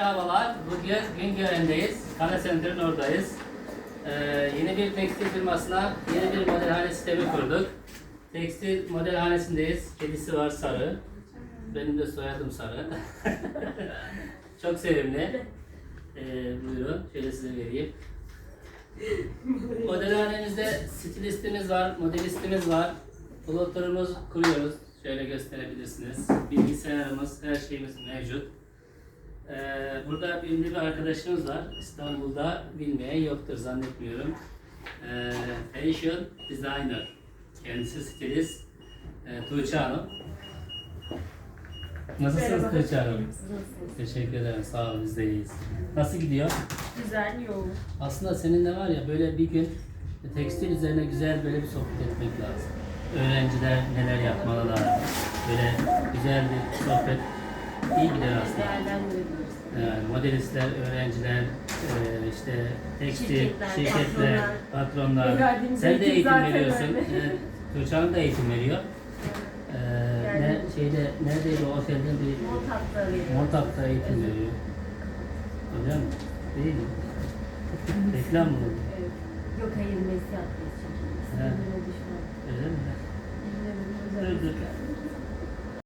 merhabalar. Bugün Güngören'deyiz. Kara Center'ın oradayız. Ee, yeni bir tekstil firmasına yeni bir modelhane sistemi kurduk. Tekstil modelhanesindeyiz. Kedisi var sarı. Benim de soyadım sarı. Çok sevimli. Ee, buyurun. Şöyle size vereyim. Modelhanemizde stilistimiz var, modelistimiz var. Plotlarımız kuruyoruz. Şöyle gösterebilirsiniz. Bilgisayarımız, her şeyimiz mevcut. Ee, burada ünlü bir arkadaşımız var. İstanbul'da bilmeyen yoktur zannetmiyorum. Ee, fashion designer. Kendisi stilist. Ee, Tuğçe Hanım. Nasılsınız Merhaba. Tuğçe Hanım? Nasılsınız? Teşekkür ederim. Sağ olun. Biz de iyiyiz. Nasıl gidiyor? Güzel, yoğun. Aslında seninle var ya böyle bir gün tekstil üzerine güzel böyle bir sohbet etmek lazım. Öğrenciler neler yapmalılar, böyle güzel bir sohbet iyi gider aslında. Yani modelistler, öğrenciler, e, işte tekstil, Şirketler, şirketler, patronlar. Verdiğimiz Sen de eğitim eğitim zaten veriyorsun. öyle. Evet, Tuğçe Hanım da eğitim veriyor. Ne, Yani- şeyde, neredeydi o otelde bir Montag'da veriyoruz. Montag'da eğitim Evet. veriyor. Öyle mi? Değil mi? Reklam mı? Evet. Yok hayır, mesih atlayız çünkü. He. Sizin böyle düşman. Öyle mi?